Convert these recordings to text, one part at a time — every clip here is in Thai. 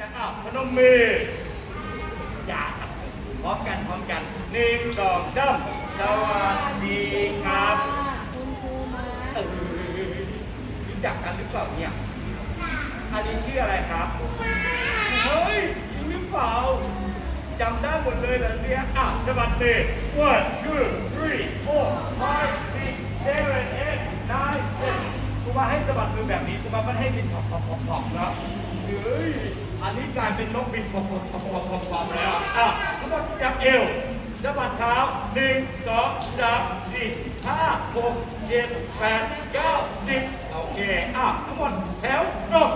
จะอับพนมมืออย่าพร้อมกันพร้อมกันหนึ่งสองสามสวัสดีครับคุณครูมาเออรู้จักกันหรือเปล่าเนี่ยอันนี้ชื่ออะไรครับเฮ้ยจริงหรือเปล่าจำได้หมดเลยเหรอเนี่ยอะสวัสดี one two three four five six seven eight nine ten กูมาให้สะบัดมือแบบนี้กูมาไม่ให้บินผอกผอกผอกนะเฮ้ย อันนี้กลายเป็นนกบินผอกผอกผอกผอกผอกผอกแล้วอะทั้งหมดจับเอวสะบัดเท้าหนึ่งสองสามสี่ห้าหกเจ็ดแปดเก้าสิบโอเคอะทั้งหมดแถวตรง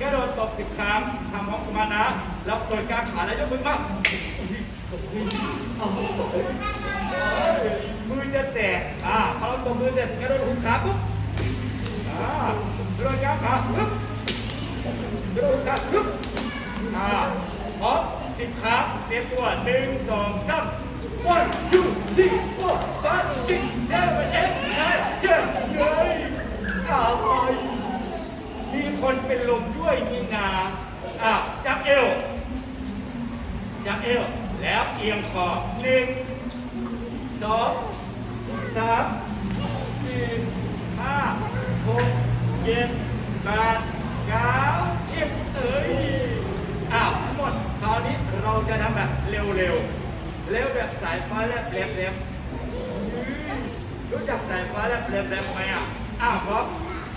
กระโดดตบสิบครั้งทำพร้อมกันมานะแล้วเปิดกลางขาแล้วยกมือมามือจะแตกอ่าพอเราตบมือเสร็จกระโดดหุบขาปุ๊บอ่ากระโดดกลางขาปุ๊บ กระโดดขาปุ๊บอ่าพร้อมสิบครั้งเตรียมตัวหนึ่งสองสาม one two three four five six seven eight nine ten เลยอ่าไปมีคนเป็นลมด้วยนี่นาอะจับเอวจับเอวแล้วเอียงคอหนึ่งสองสามสี่ห้าหกเจ็ดแปด เก้าสิบเอ้ยอ้าวทั้งหมดคราวนี้เราจะทำแบบเร็วๆเร็วแบบสายฟ้าแลบแลบแลบรู้จักสายฟ้าแลบแลบแลบไหมอะอ้าวครับ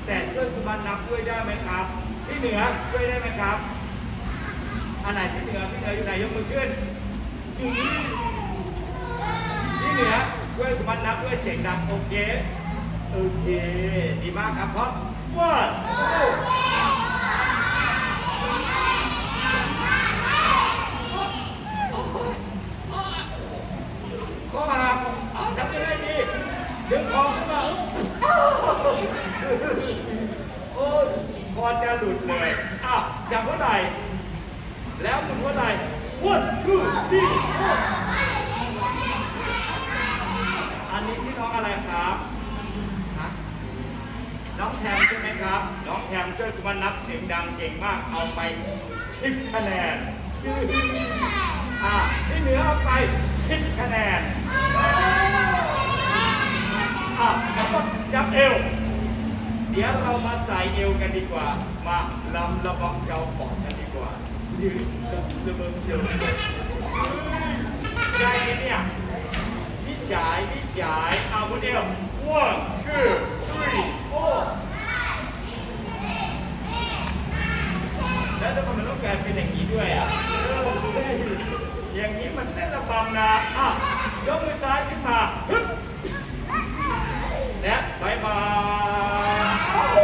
แต่ช่วยคุณมันนับด้วยได้ไหมครับที่เหนือช่วยได้ไหมครับอันไหนที่เหนือที่เหนืออยู่ไหนยกมือขึ้นที่เหนือช่วยคุณมันนับด้วยเสียงดังโอเคโอเคดีมากครับเพราะว่าก็มาเอาทำยังไงดี ดึงออกขึ้นมาโอ้ยคอจะหลุดเลยอะจับหัวไหล่แล้วหมุนหัวไหล่ one two three four อันนี้ชื่อน้องอะไรครับน้องแทมใช่ไหมครับ น้องแทมช่วยคุณมานับเสียงดังเก่งมาก เอาไปสิบคะแนนอะที่เหลือเอาไปสิบคะแนน อะแล้วก็จับเอว เดี๋ยวเรามาใส่เอวกันดีกว่า มาลำระบำเจ้าปอดกันดีกว่ายืนกับระเบิดเจอได้ไหมเนี่ยพี่จ่ายพี่จ่ายเอาคนเดียว one two three four แล้วทำไมมันต้องกลายเป็นอย่างนี้ด้วยอะเอออย่างนี้มันเต้นระบำนะอะยกมือซ้ายขึ้นมาฮึบ และบายบาย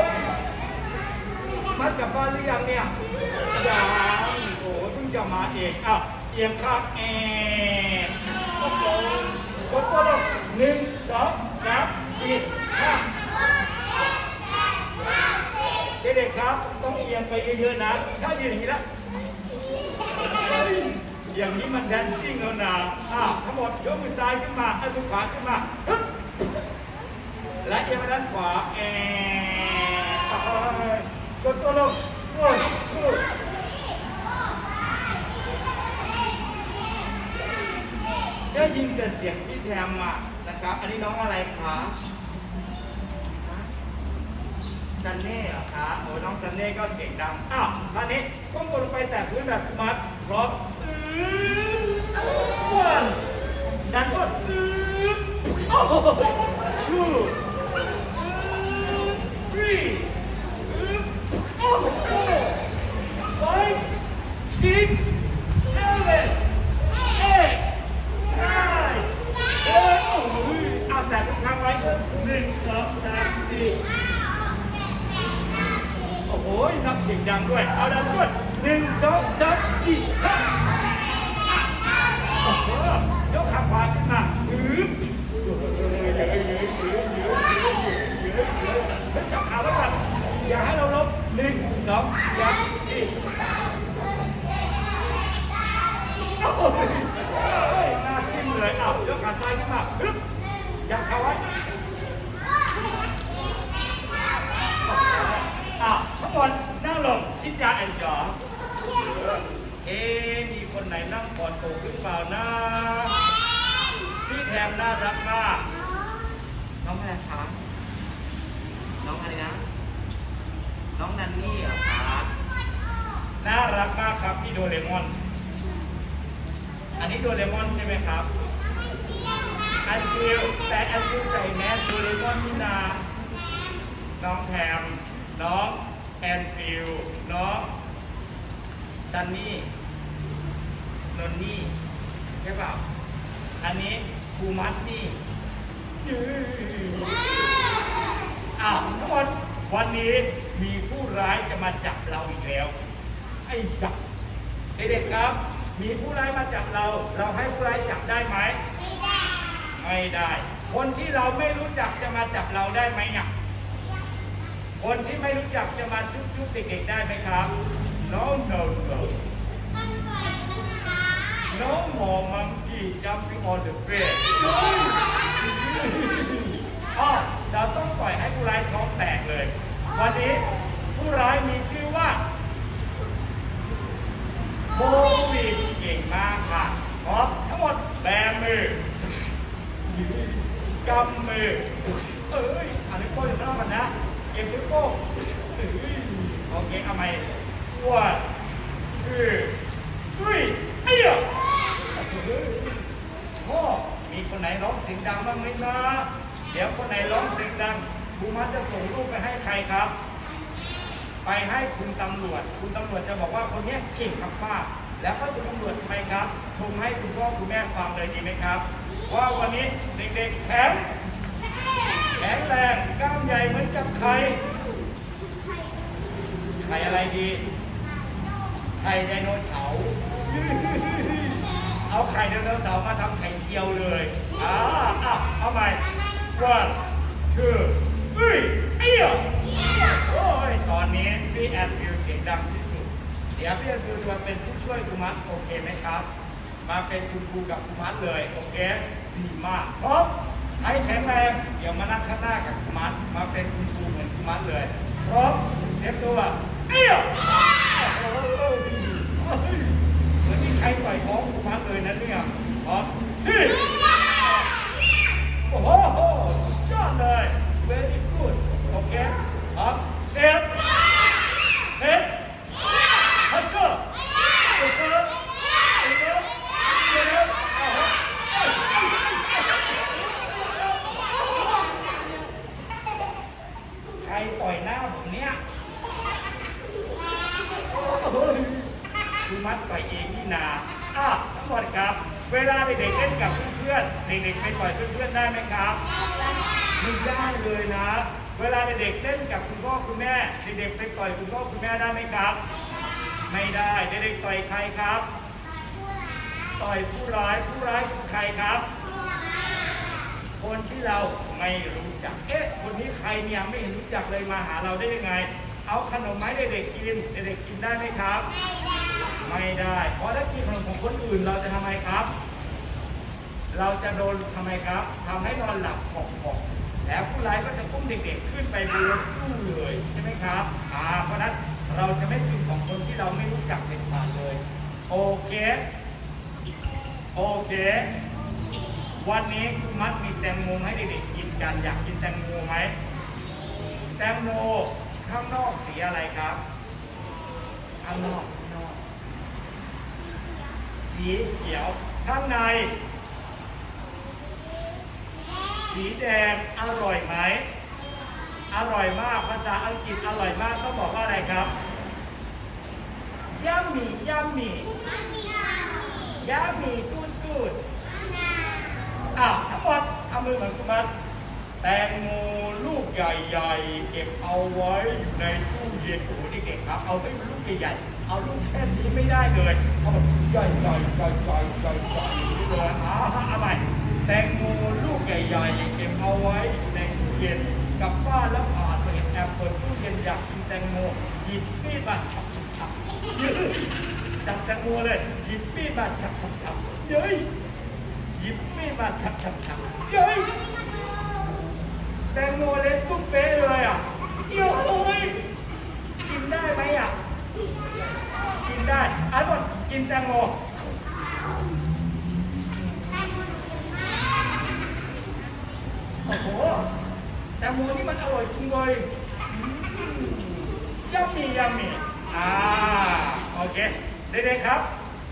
มัดกลับบ้านหรือยังเนี่ยยังโอ้เพิ่งจะมาเองอ้าว เอียงข้างแอนโอ้โหกดตัวลงหนึ่งสองสามสี่ห้าเด็กๆครับ ต้องเอียงไปเยอะๆนะ ถ้ายืนอย่างนี้แล้วอย่างนี้มันแดนซิ่งแล้วนะอ้าวทั้งหมดยกมือซ้ายขึ้นมาเอามือขวาขึ้นมา และเอียงไปด้านขวาแอนกดตัวลงโอ้ยโอ้ย ได้ยินแต่เสียงพี่แทมอะนะครับ อันนี้น้องอะไรคะซันเน่เหรอคะโอ้น้องซันเน่ก็เสียงดัง อ้าวท่านี้ก้มกลงไปแตะพื้นแบบมัดพร้อมอื้อวันดันกดอื้อโอ้โห two three four five six seven eight nine โอ้ยโอ้ยเอาแต่ทุกครั้งไว้หนึ่งสองสามสี่โครับเสียงดังด้วย เอาดังด้วยหนึ่งสองสามสี่ห้าโอ้โหยกขาขวาขึ้นมาฮึบ จับขาไว้ก่อนอย่าให้เราล้มหนึ่งสองสามสี่โอ้ยโอ้ยน่าชิมเลยอ้าวยกขาซ้ายขึ้นมาฮึบจับขาไว้อ้าวทั้งหมดนั่งลงชิดยาแอนจอ อเอ๊ะมีคนไหนนั่งก่อนโตหรือเปล่า นะพี่แถมน่ารักมากน้องอะไรคะน้องอะไรนะ น้องนันนี่เหรอคะน่ารักมากครับพี่โดเรมอน อันนี้โดเรมอนใช่ไหมครับอันฟิวแต่อันฟิวใส่แมสโดเรมอนนี่นาน้องแถมน้องแอนฟิวน้องซันนี่นนนี่ใช่เปล่า อันนี้ครูมัดนี่อ้าวทุกคนวันนี้มีผู้ร้ายจะมาจับเราอีกแล้ว ไอ้จับเด็กๆครับ มีผู้ร้ายมาจับเรา เราให้ผู้ร้ายจับได้ไหม ไม่ได้ คนที่เราไม่รู้จักจะมาจับเราได้ไหมเนี่ยคนที่ไม่รู้จักจะมาจุ๊บจุ๊บเด็กๆได้ไหมครับ no no no no more monkey jumping on the bed อ๋อเราต้องปล่อยให้ผู้ร้ายท้องแตกเลย วันนี้ผู้ร้ายมีชื่อว่าโควิดเก่งมากค่ะพร้อมทั้งหมดแบมือกำมือ เอ้ยอันนี้โป้อยู่นอกกันนะ เก็บนิ้วโป้งเอ้ยโอเคเอาไหมอ้วนคือเฮ้ยไอ้เหี้ยเฮ้ยพ่อมีคนไหนร้องเสียงดังบ้างไหมนะ เดี๋ยวคนไหนร้องเสียงดัง ครูมัดจะส่งรูปไปให้ใครครับ ไปให้คุณตำรวจ คุณตำรวจจะบอกว่าคนนี้เก่งมากๆแล้วก็คุณตำรวจไปครับชมให้คุณพ่อคุณแม่ฟังเลยดีไหมครับว่าวันนี้เด็กๆแข็งแข็งแรงกล้ามใหญ่เหมือนกับใครไข่อะไรดี ไข่ไดโนเสาร์ เอาไข่ไดโนเสาร์มาทำไข่เจียวเลย อ่าอะเอาใหม่ one two three เอี้ยโอ้ยตอนนี้พี่แอนฟิวเสียงดังที่สุด เดี๋ยวพี่แอนฟิวจะมาเป็นผู้ช่วยคุณมัดโอเคไหมครับ มาเป็นคุณครูกับคุณมัดเลยโอเคดีมากพร้อมให้แข็งแรงเดี๋ยวมานั่งข้างหน้ากับคุณมัดมาเป็นคุณครูเหมือนคุณมัดเลยพร้อมเตรียมตัวเอี้ยโอ้ยเหมือนที่ใครปล่อยท้องคุณมัดเลยนะเนี่ยพร้อมเฮ้ยโอ้โหสุดยอดเลย very good โอเคครับเซฟเฮดฮัสเซอร์ฮัสเซอร์เซฟเซฟโอ้โหใครต่อยหน้าผมเนี่ยโอ้ยคือมัดต่อยเองนี่นาอะทั้งหมดครับ เวลาเด็กๆเล่นกับเพื่อนๆ เด็กๆไปต่อยเพื่อนๆได้ไหมครับ ไม่ได้เลยนะ เวลาเด็กๆเล่นกับคุณพ่อคุณแม่ เด็กๆไปต่อยคุณพ่อคุณแม่ได้ไหมครับ ไม่ได้เด็กๆต่อยใครครับ ต่อยผู้ร้ายผู้ร้ายคือใครครับ คนที่เราไม่รู้จัก เอ๊ะ คนนี้ใครเนี่ยไม่เห็นรู้จักเลยมาหาเราได้ยังไง เอาขนมไม้เด็กๆกินเด็กๆกินได้ไหมครับ ไม่ได้ เพราะถ้ากินขนมของคนอื่นเราจะทำไมครับ เราจะโดนทำไมครับทำให้นอนหลับขอกๆแล้วผู้ร้ายก็จะพุ่งเด็กๆขึ้นไปบนรถตู้เลยใช่ไหมครับ อ่า เพราะฉะนั้น เราจะไม่กินของคนที่เราไม่รู้จักเป็นผ่านเลย โอเค โอเค วันนี้คุณมัดมีแตงโมให้เด็กๆกินกันอยากกินแตงโมไหมแตงโมข้างนอกสีอะไรครับ ข้างนอกข้างนอก สีเขียว ข้างใน สีแดงอร่อยไหม อร่อยมากภาษาอังกฤษอร่อยมากต้องบอกว่าอะไรครับยัมมี่ยัมมี่ยัมมี่กูดกูดอ้าวทั้งหมดทำมือเหมือนคุณมัดแตงโมลูกใหญ่ๆ เก็บเอาไว้อยู่ในตู้เย็นโอ้โหเด็กๆครับ เอาไม่เป็นลูกใหญ่ๆ เอาลูกแค่นี้ไม่ได้เลยเอาแบบใหญ่ๆใหญ่ๆใหญ่ๆใหญ่ๆใหญ่ๆเลยอ่าเอาใหม่แตงโมลูกใหญ่ๆ เก็บเอาไว้ในตู้เย็น กลับบ้านแล้วผ่านไปเห็นแอบเปิดตู้เย็นอยากกินแตงโมหยิบมีดมาฉับฉับจับแตงโมเลยหยิบมีดมาฉับฉับฉับเย้ยหยิบมีดมาฉับฉับฉับเย้ยแตงโมเล็กตุ๊กเป๊ะเลยอะเดี๋ยวโอ้ยกินได้ไหมอะกินได้อันกินแตงโมโอ้โห แตงโมนี่มันอร่อยจริงเลยยัมมี่ยัมมี่อ่าโอเคเด็กๆครับ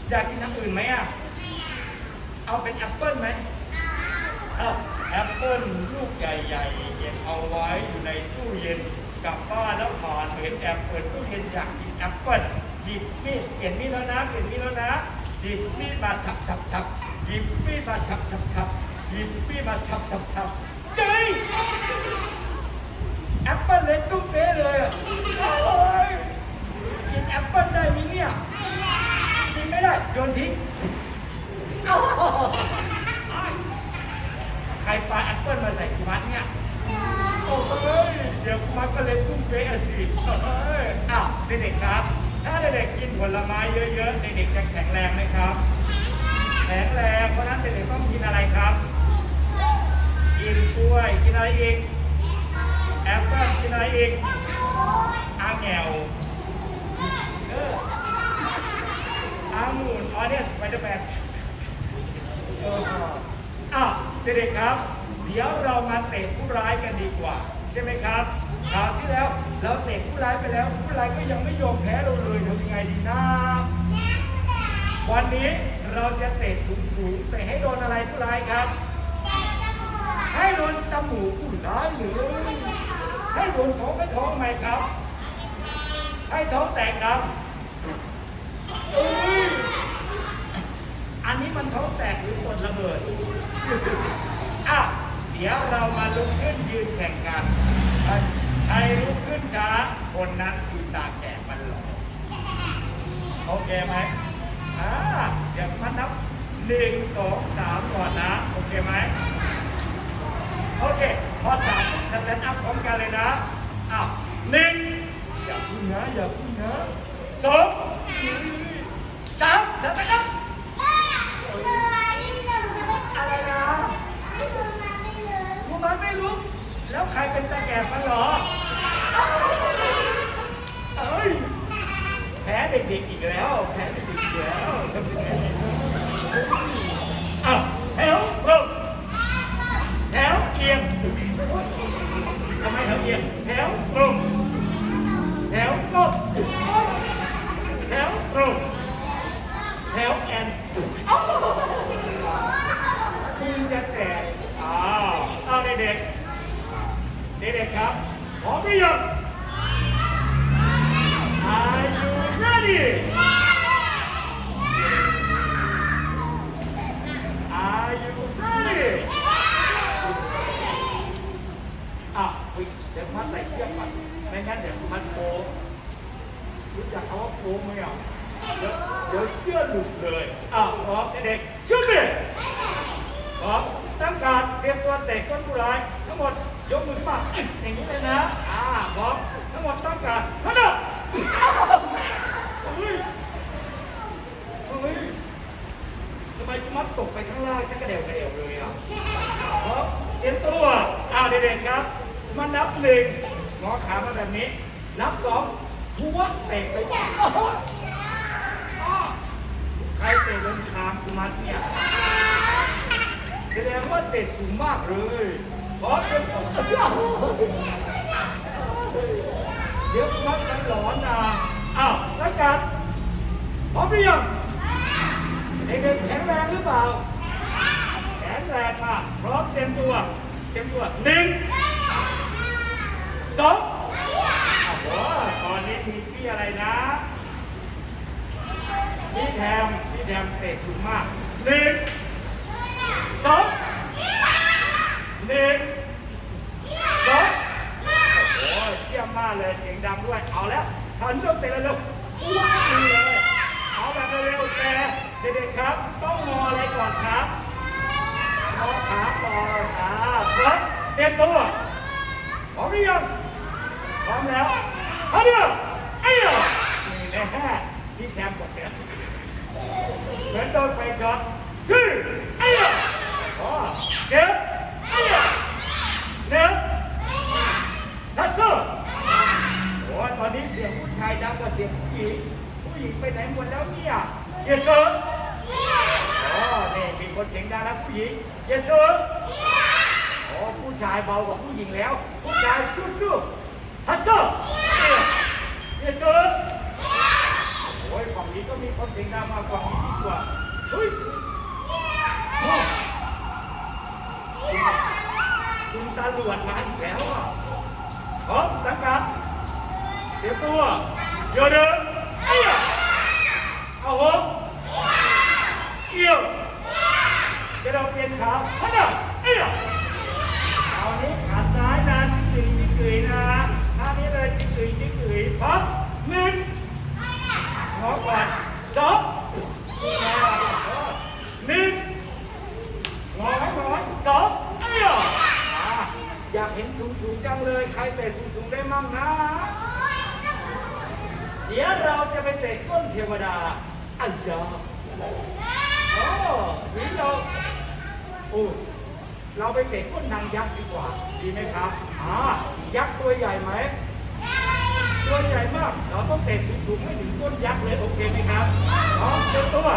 อยากกินน้ำอื่นไหมอะ เอาเป็นแอปเปิ้ลไหมเอาแอปเปิ้ลลูกใหญ่ๆเก็บเอาไว้อยู่ในตู้เย็นกลับบ้านแล้วผ่านเห็นแอปเปิ้ลตู้เย็นอยากกินแอปเปิ้ลหยิบมีดเปลี่ยนมีดแล้วนะเปลี่ยนมีดแล้วนะหยิบมีดมาฉับฉับฉับหยิบมีดมาฉับฉับฉับหยิบมีดมาฉับฉับฉับ เจ๊ยแอปเปิ้ลเล็กตุ้มเป๊ะเลยอะโอ้ยกินแอปเปิ้ลได้ไหมเนี่ยกินไม่ได้โยนทิ้งใครปาแอปเปิ้ลมาใส่กุมัดเนี่ยโอ้ยเดี๋ยวกุมัดก็เลยทุ่มเป๊ะสิเอ้ยอ้าวเด็กๆครับ ถ้าเด็กๆกินผลไม้เยอะๆเด็กๆจะแข็งแรงไหมครับ แข็งแรงเพราะนั้นเด็กๆต้องกินอะไรครับ กินกล้วย กินอะไรอีก แอปเปิ้ลกินอะไรอีกอาแงวเอออางุ่นออเนี่ยสไปเดอร์แมนอ้าวเด็กๆครับ เดี๋ยวเรามาเตะผู้ร้ายกันดีกว่า ใช่ไหมครับคราวที่แล้วเราเตะผู้ร้ายไปแล้ว ผู้ร้ายก็ยังไม่ยอมแพ้เราเลยทำยังไงดีนะวันนี้เราจะเตะสูงๆเตะให้โดนอะไรผู้ร้ายครับ ให้โดนจมูกผู้ร้ายหรือให้โดนท้องไม่ท้องไหมครับ ให้ท้องแตกครับอันนี้มันท้องแตกหรือกดระเบิดอะเดี๋ยวเรามาลุกขึ้นยืนแข่งกันใครลุกขึ้นช้าคนนั้นคือตาแก่มันหลอกโอเคไหมอ่าเดี๋ยวมานับหนึ่งสองสามก่อนนะ โอเคไหม โอเค พอสามสแตนด์อัพพร้อมกันเลยนะอ้าวหนึ่งอย่าพึ่งนะอย่าพึ่งนะสองสามสแตนด์อัพอะไรนะกูมันไม่รู้ แล้วใครเป็นตาแก่ฟันหรอเอ้ยแพ้เด็กๆอีกแล้ว แพ้เด็กๆอีกแล้วทำยังไงดีอ้าวแถวตรงแถวเอียงทำไมแถวเอียงแถวตรงแถวตรงแถวตรงแถวแอนอ้าว คุณจะแตกอ้าวเอาเด็กๆเด็กๆครับพร้อมหรือยัง Are you ready Are you ready อะอุ๊ยเดี๋ยวมาใส่เชือกก่อนไม่งั้นเดี๋ยวมันโค้งรู้จักคำว่าโค้งไหมอะเดี๋ยวเดี๋ยวเชือกหลุดเลยอะพร้อมเด็กๆชุดเลย พร้อมตั้งการเตรียมตัวเตะก้นผู้ร้ายทั้งหมดยกมือขึ้นมาอึ๊ะอย่างนี้เลยนะ อ่าพร้อมทั้งหมดตั้งการฮัลโหลเฮ้ยเฮ้ยทำไมกูมัดตกไปข้างล่างชั กกระเดวกระเดวเลยอะพร้อเตรียมตัวอ้าวเด็กๆครับ มานับหนึ่งงอขามาแบบนี้ นับสองหัวเตะไปใครเตะโดนคางกูมัดเนี่ยแสดงว่าเตะสูงมากเลยขอเป็นเดี๋ยวมัดกันหลอนนะอ้าวแล้วกันพร้อมหรือยังเด็กๆแข็งแรงหรือเปล่า แรงมากพร้อมเต็มตัวเต็มตัวหนึ่งสองโอ้โหตอนนี้มีพี่อะไรนะพี่แทมพี่แทมเตะสูงมากหนึ่งสองหนึ่งสองโอ้ยเชี่ยมมากเลยเสียงดังด้วยเอาแล้วทันเริ่มเตะแล้วเร็วว้าวดีเลยเอาแบบเร็วแต่เด็กๆครับ ต้องงออะไรก่อนครับ งอขาก่อนอ่าครับเตรียมตัวพร้อมหรือยังพร้อมแล้วเฮัลโหลไอ้ยะนี่แน่พี่แทมบอกเนี่ยเหมือนโดนไฟช็อตคือไอ้ยะอ๋อเดี๋ยวไอ้ยเดี๋ยวทัสเซอร์โอ้ตอนนี้เสียงผู้ชายดังกว่าเสียงผู้หญิงผู้หญิงไปไหนหมดแล้วเนี่ยเยสเซอร์ อ๋อนี่มีคนเสียงดังนะผู้หญิงเยสเซอร์อ๋อผู้ชายเบากว่าผู้หญิงแล้ว ผู้ชายสู้ๆฮัสเซอร์เยสเซอโอ้ยฝั่งนี้ก็มีคนเสียงดังมากฝั่งนี้ดีกว่าเฮ้ยคุณตำรวจมาอีกแล้วอะพร้อมสังกัดเตรียมตัวโยนเดินเอ้ยเอาหัวเกี่ยวจะเราเปลี่ยนขาฮันน่ะเอ้ยเอานี้ขาซ้ายนะจิ้งจิ้งจิ้งนะท่านี้เลยจิ้งจิ้ง จิ้งจิ้งพร้อมหนึ่งงอก่อนสองหนึ่งงอให้น้อยสองเอ้ยอะอยากเห็นสูงสูงๆจังเลย ใครเตะสูงสูงๆได้มั่งนะ เดี๋ยวเราจะไปเตะก้นเทวดาอันเจ้าโอ้หรือเราโอ้เราไปเตะก้นนางยักษ์ดีกว่า ดีไหมครับอ่ายักษ์ตัวใหญ่ไหม ตัวใหญ่มาก เราต้องเตะสูงๆให้ถึงก้นยักษ์เลยโอเคไหมครับพร้อมเต็มตัว